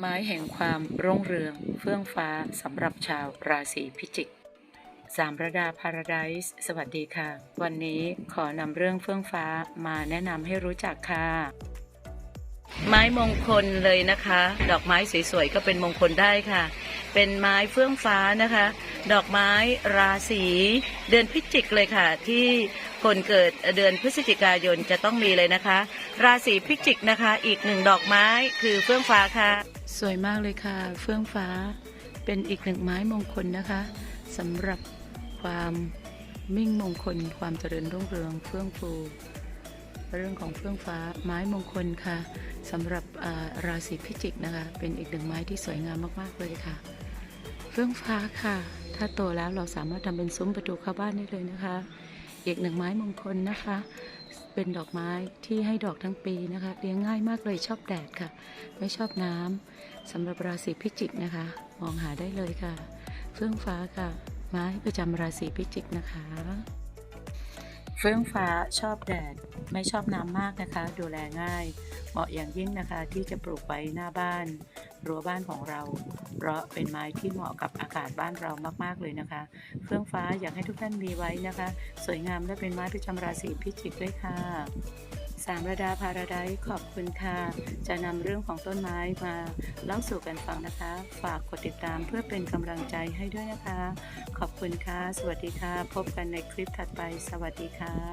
ไม้แห่งความรุ่งเรืองเฟื่องฟ้าสำหรับชาวราศีพิจิก สามระดาพาราไดส์สวัสดีค่ะ วันนี้ขอนำเรื่องเฟื่องฟ้ามาแนะนำให้รู้จักค่ะ ไม้มงคลเลยนะคะ ดอกไม้สวยๆก็เป็นมงคลได้ค่ะ เป็นไม้เฟื่องฟ้านะคะ ดอกไม้ราศีเดือนพิจิกเลยค่ะ ที่คนเกิดเดือนพฤศจิกายนจะต้องมีเลยนะคะ ราศีพิจิกนะคะ อีกหนึ่งดอกไม้คือเฟื่องฟ้าค่ะ สวยมากเลยค่ะ เฟื่องฟ้าเป็นอีกหนึ่งไม้มงคลนะคะสำหรับความมิ่งมงคล ความเจริญรุ่งเรืองเฟื่องฟู เรื่องของเฟื่องฟ้าไม้มงคลค่ะสำหรับราศีพิจิกนะคะ เป็นอีกหนึ่งไม้ที่สวยงามมากๆเลยค่ะ เฟื่องฟ้าค่ะ ถ้าโตแล้วเราสามารถทำเป็นซุ้มประตูเข้าบ้านได้เลยนะคะ อีกหนึ่งไม้มงคลนะคะ เป็นดอกไม้ที่ให้ดอกทั้งปีนะคะ เลี้ยงง่ายมากเลยชอบแดดค่ะ ไม่ชอบน้ำสำหรับราศีพิจิกนะคะ มองหาได้เลยค่ะ เฟื่องฟ้าค่ะ ไม้ประจำราศีพิจิกนะคะ เฟื่องฟ้าชอบแดดไม่ชอบน้ำมากนะคะ ดูแลง่าย เหมาะอย่างยิ่งนะคะที่จะปลูกไว้หน้าบ้าน รั้วบ้านของเรา เพราะเป็นไม้ที่เหมาะกับอากาศบ้านเรามากๆเลยนะคะ เฟื่องฟ้าอยากให้ทุกท่านมีไว้นะคะ สวยงามและเป็นไม้ประจำราศีพิจิกด้วยค่ะ สามระดาพาราไดขอบคุณค่ะ จะนำเรื่องของต้นไม้มาเล่าสู่กันฟังนะคะ ฝากกดติดตามเพื่อเป็นกำลังใจให้ด้วยนะคะ ขอบคุณค่ะ สวัสดีค่ะ พบกันในคลิปถัดไป สวัสดีค่ะ